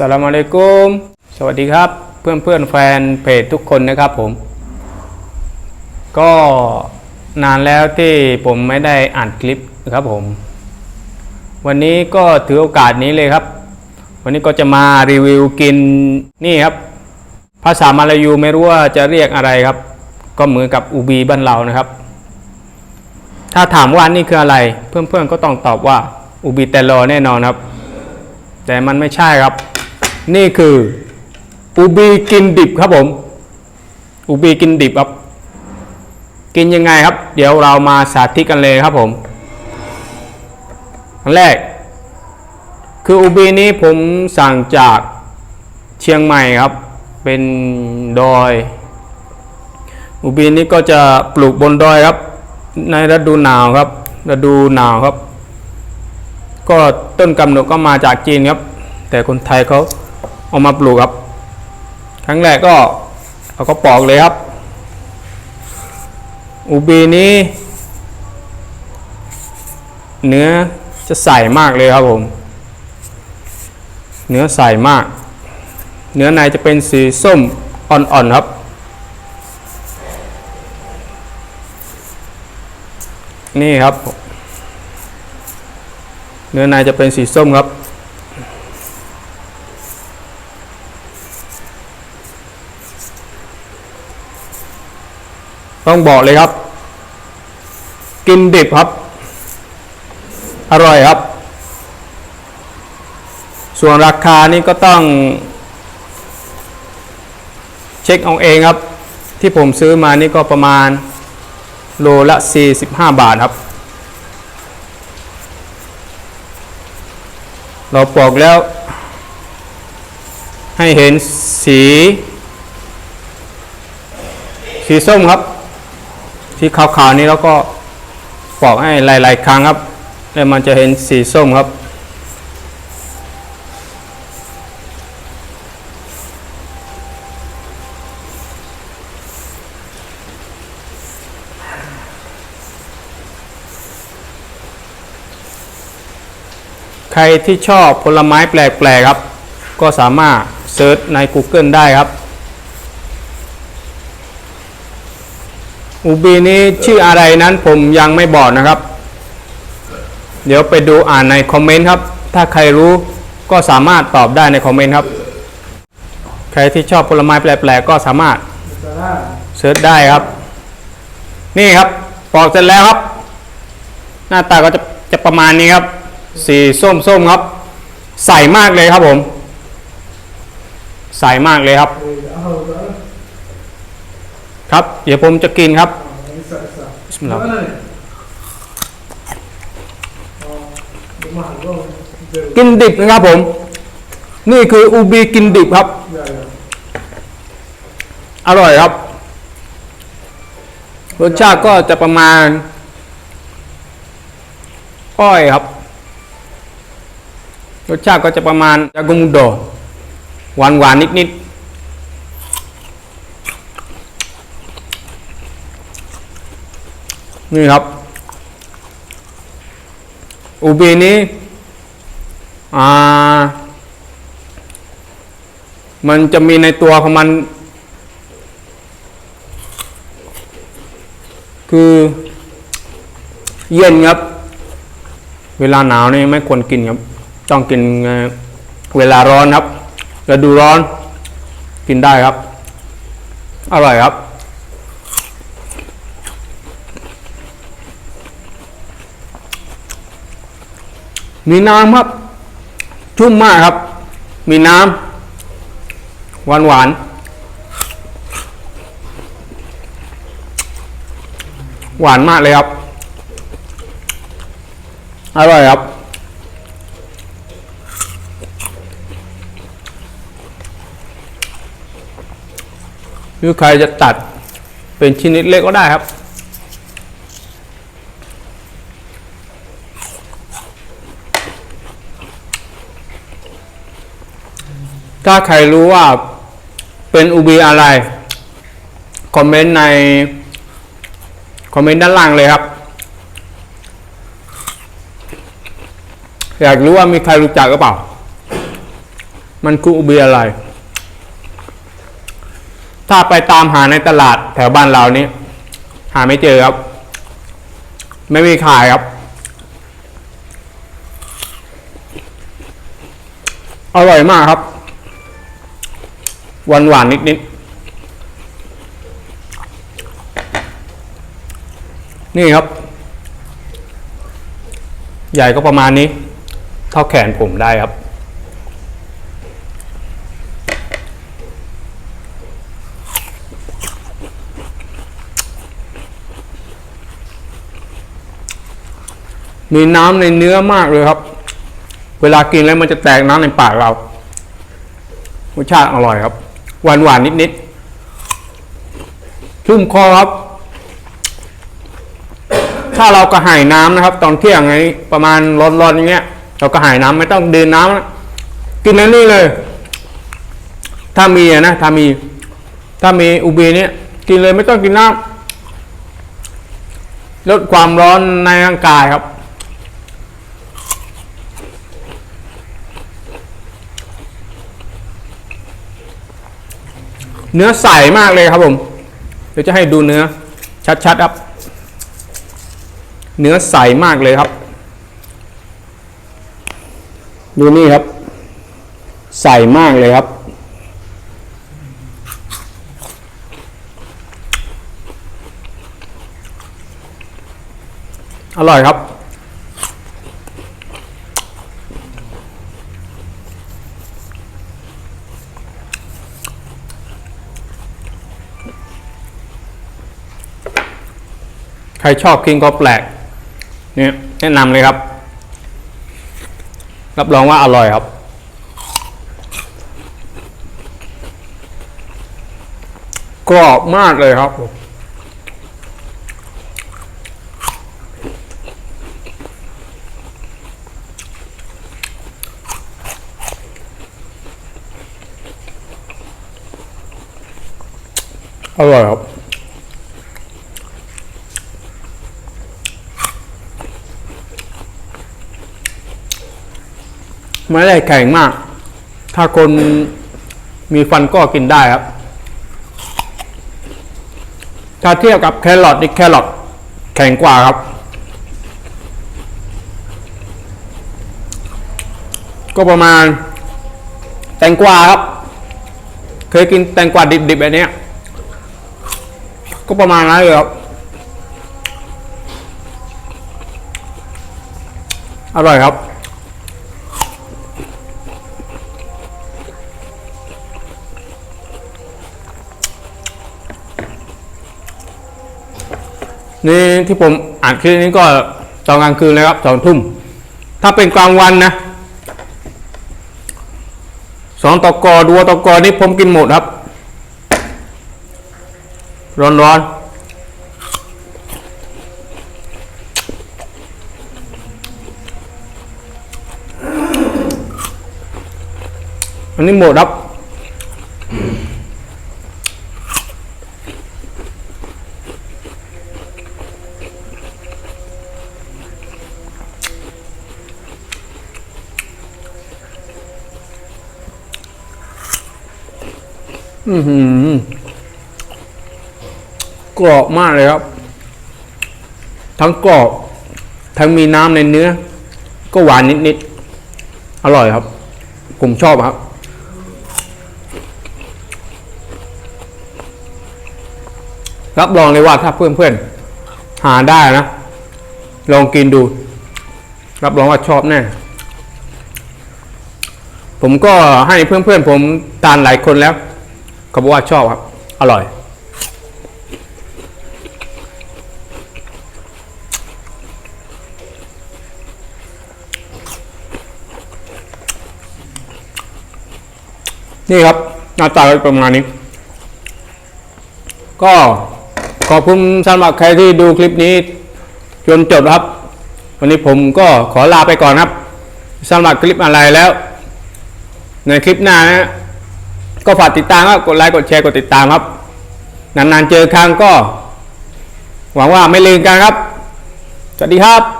สลามอะลัยกุมสวัสดีครับ เพื่อนเพื่อนแฟนเพจทุกคนนะครับผม ก็นานแล้วที่ผมไม่ได้อ่านคลิปนะครับผม วันนี้ก็ถือโอกาสนี้เลยครับ วันนี้ก็จะมารีวิวกินนี่ครับ ภาษามาลายูไม่รู้ว่าจะเรียกอะไรครับ ก็เหมือนกับอูบีบ้านเรานะครับ ถ้าถามว่านี่คืออะไร เพื่อนๆก็ต้องตอบว่าอูบีเตโลแน่นอนครับ แต่มันไม่ใช่ครับ นี่คืออูบีกินดิบครับผม อูบีกินดิบครับ กินยังไงครับ เดี๋ยวเรามาสาธิตกันเลยครับผมอันแรก คืออูบีนี้ผมสั่งจากเชียงใหม่ครับ เป็นดอย อูบีนี้ก็จะปลูกบนดอยครับ ในฤดูหนาวครับฤดูหนาวครับ ก็ต้นกำเนิดก็มาจากจีนครับ แต่คนไทยเขา เอามาปลูกครับ ครั้งแรกก็เราก็ปอกเลยครับอูบีนี้ เนื้อจะใสมากเลยครับผม เนื้อใสมาก เนื้อในจะเป็นสีส้มอ่อนๆครับนี่ครับ เนื้อในจะเป็นสีส้มครับ ต้องบอกเลยครับ กินดิบครับ อร่อยครับ ส่วนราคานี่ก็ต้อง เช็คเอาเองครับ ที่ผมซื้อมานี่ก็ประมาณโลละ 45 บาทครับ เราปอกแล้ว ให้เห็นสี สีส้มครับ ที่ขาวๆนี้แล้วก็ปอกให้หลาย ๆ ครั้งครับ แล้วมันจะเห็นสีส้มครับใครที่ชอบผลไม้แปลก ๆ ครับ ก็สามารถเซิร์ชใน Google ได้ครับ อูบีนี้ชื่ออะไรนั้นผมยังไม่บอกนะครับ เดี๋ยวไปดูอ่านในคอมเมนต์ครับ ถ้าใครรู้ก็สามารถตอบได้ในคอมเมนต์ครับ ใครที่ชอบผลไม้แปลกๆก็สามารถเซิร์ชได้ครับ นี่ครับปอกเสร็จแล้วครับ หน้าตาก็จะจะประมาณนี้ครับ สีส้มส้มครับ ใสมากเลยครับผม ใสมากเลยครับ ครับ เดี๋ยวผมจะกินครับบิสมิลลาห์กินดิบนะครับผม นี่คืออูบีกินดิบครับ อร่อยครับ รสชาติก็จะประมาณ อ้อยครับ รสชาติก็จะประมาณยากุมุโดหวานหวานนิดๆ นี่ครับอูบีนี้อ่ามันจะมีในตัวของมัน คือเย็นครับ เวลาหนาวนี่ไม่ควรกินครับ ต้องกินเอ่อเวลาร้อนครับฤดูร้อน กินได้ครับ อร่อยครับ มีน้ำครับ ชุ่มมากครับ มีน้ำหวานหวานหวานมากเลยครับ อร่อยครับ หรือใครจะตัดเป็นชิ้นเล็กๆก็ได้ครับ ถ้าใครรู้ว่าเป็นอูบีอะไร คอมเมนต์ใน คอมเมนต์ด้านล่างเลยครับ อยากรู้ว่ามีใครรู้จักหรือเปล่า มันคืออุบีอะไร ถ้าไปตามหาในตลาดแถวบ้านเรานี้ หาไม่เจอครับ ไม่มีขายครับอร่อยมากครับ หวานหวานๆนิดๆนี่ครับ ใหญ่ก็ประมาณนี้ เท่าแขนผมได้ครับ มีน้ำในเนื้อมากเลยครับ เวลากินแล้วมันจะแตกน้ำในปากเรารสชาติอร่อยครับ หวานหวานนิดนิดๆชุ่มคอครับ ถ้าเรากระหายน้ำนะครับ ตอนเที่ยงไงประมาณร้อนๆอย่างเงี้ย เรากระหายน้ำไม่ต้องดื่มน้ำนะกินอันนี้เลย ถ้ามีนะถ้ามี ถ้ามีอุบีเนี้ยกินเลยไม่ต้องกินน้ำลดความร้อนในร่างกายครับ เนื้อใสมากเลยครับผม เดี๋ยวจะให้ดูเนื้อ ชัดๆครับ เนื้อใสมากเลยครับ ดูนี่ครับ ใสมากเลยครับ อร่อยครับ รชอบกินก็แปลกเนี่ยแนะนำเลยครับ รับรองว่าอร่อยครับ กรอบมากเลยครับอร่อยครับ ไม่ได้แข็งมาก ถ้าคนมีฟันก็กินได้ครับ ถ้าเทียบกับแครอทนี่แครอทแข็งกว่าครับ ก็ประมาณ แตงกวาครับ เคยกินแตงกวาดิบๆแบบนี้ก็ประมาณนั้นเลยครับ อร่อยครับ นี่ที่ผมอ่านคลิปนี้ก็ตอนกลางคืนเลยครับสองทุ่ม ถ้าเป็นกลางวันนะสองตกอดูตกอนี่ผมกินหมดครับ ร้อนร้อนอันนี้หมดครับ อือหือกรอบมากเลยครับ ทั้งกรอบ ทั้งมีน้ำในเนื้อ ก็หวานนิดๆ อร่อยครับ ผมชอบครับ รับรองเลยว่าถ้าเพื่อนๆ หาได้นะ ลองกินดู รับรองว่าชอบแน่ผมก็ให้เพื่อนๆผมทานหลายคนแล้ว เขาบอกว่าชอบครับ อร่อย นี่ครับ หน้าตาก็ประมาณนี้ ก็ขอบคุณสำหรับใครที่ดูคลิปนี้ จนจบครับ วันนี้ผมก็ขอลาไปก่อนครับสำหรับคลิปอะไรแล้ว ในคลิปหน้านะ ก็ฝากติดตามครับกดไลค์กดแชร์กดติดตามครับ นานๆเจอครั้งก็ หวังว่าไม่ลืมกันครับ สวัสดีครับ